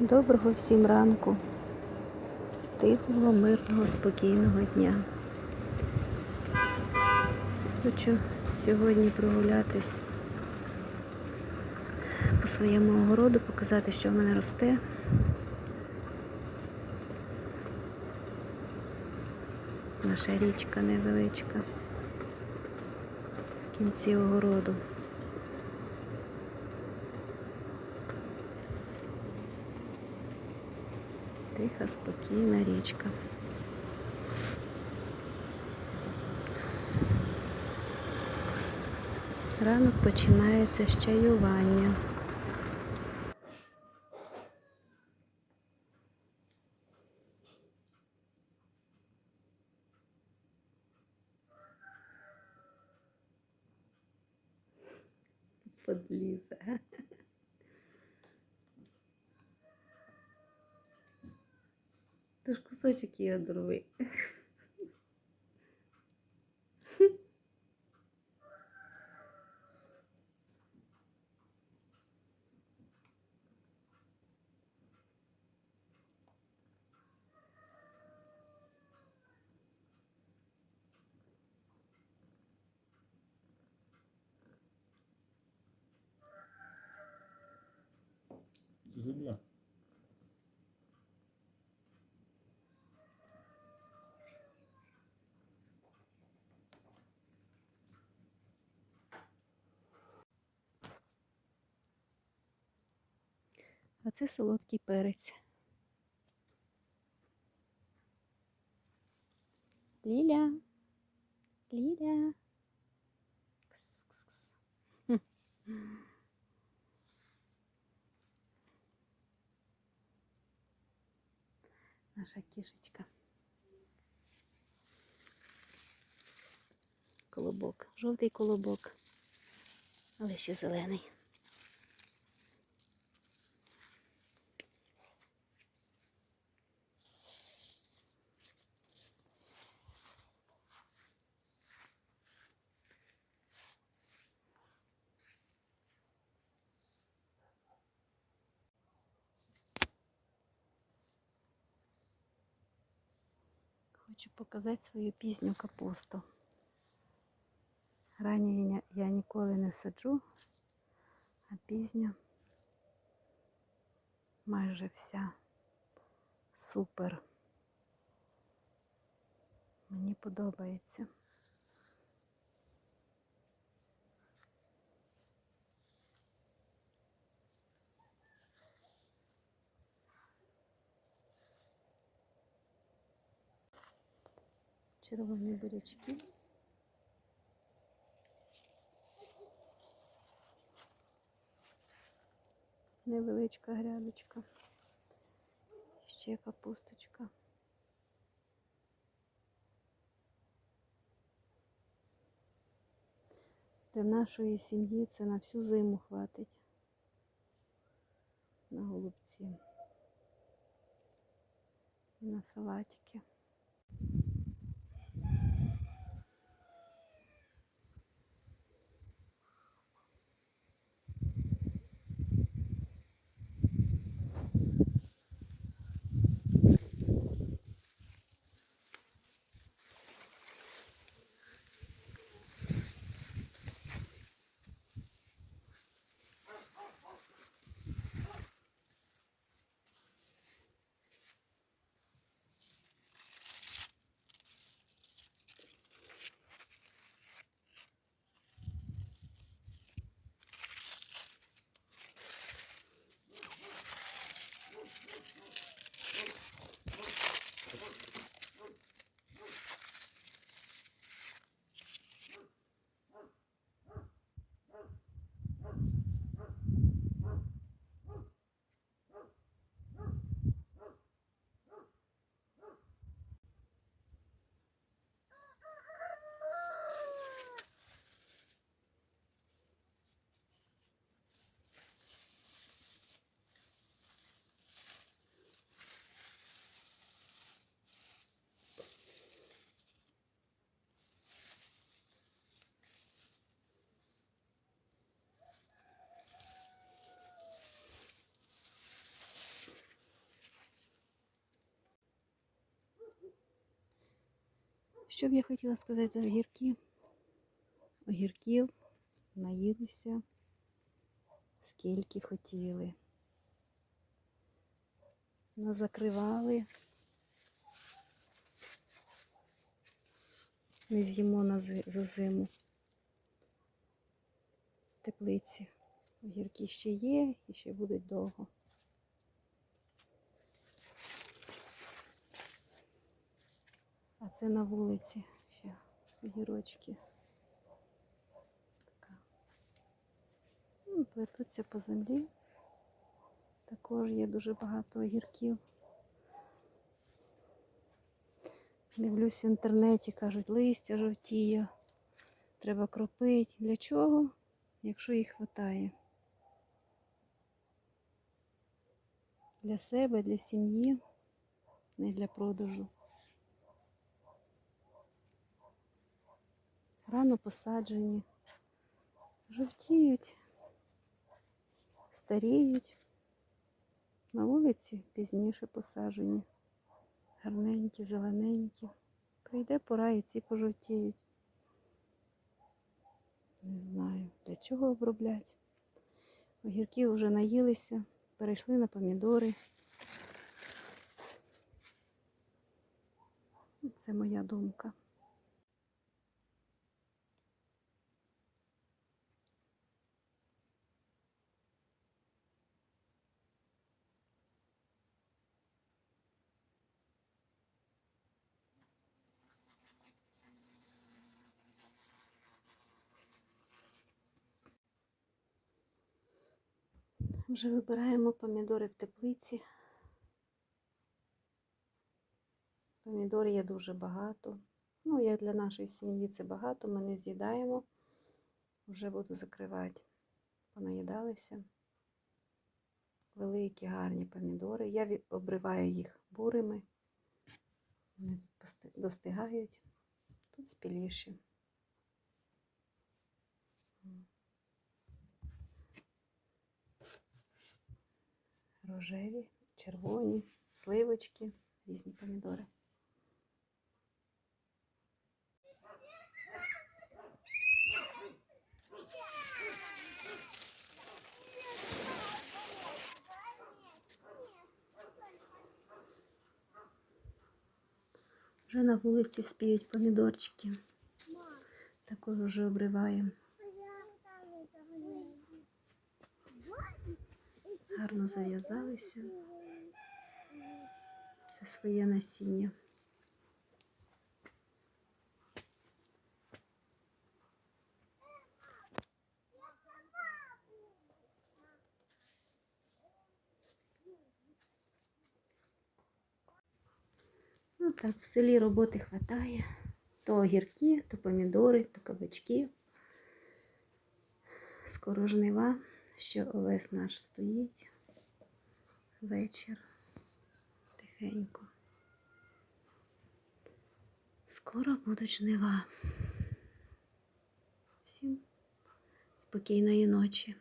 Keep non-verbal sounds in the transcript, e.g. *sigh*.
Доброго всім ранку, тихого, мирного, спокійного дня. Хочу сьогодні прогулятись по своєму огороду, показати, що в мене росте. Наша річка невеличка в кінці огороду. Тиха, спокійна річка. Ранок починається з чаювання. Подліза. Ти ж кусочок її одруби. Земля. А це солодкий перець. Ліля. Ліля. Кс-кс-кс. *laughs* Хм. Наша кішечка. Колобок. Жовтий колобок. Але ще зелений. Хочу показати свою пізню капусту. Ранню я, ніколи не саджу, а пізню майже вся супер. Мені подобається. Червоні бурячки. Невеличка грядочка. Ще капусточка. Для нашої сім'ї це на всю зиму хватить. На голубці. І на салатики. Що б я хотіла сказати за огірки? Огірків наїлися скільки хотіли. Назакривали. Не з'їмо на за зиму. Теплиці. Огірки ще є і ще будуть довго. А це на вулиці ще огірочки. Така. Ну, Плетуться по землі. Також є дуже багато огірків. Дивлюсь в інтернеті, кажуть, листя жовтіє, треба кропити. Для чого? Якщо їх вистачає. Для себе, для сім'ї, не для продажу. Рано посаджені, жовтіють, старіють. На вулиці пізніше посаджені, гарненькі, зелененькі. Прийде пора і ці пожовтіють. Не знаю, для чого обробляти. Огірки вже наїлися, перейшли на помідори. Це моя думка. Вже вибираємо помідори в теплиці. Помідор є дуже багато. Ну, як для нашої сім'ї це багато, ми не з'їдаємо. Вже буду закривати. Понаїдалися. Великі, гарні помідори. Я обриваю їх бурими. Вони тут достигають. Тут спіліші. Рожеві, червоні, сливочки, різні помідори. Вже на вулиці спіють помідорчики. Також вже обриваємо. Гарно зав'язалися. Це своє насіння. Ну так, в селі роботи хватає. То огірки, то помідори, то кабачки. Скоро жнива, що овес наш стоїть. Вечір. Тихенько. Скоро будуть жнива. Всім спокійної ночі.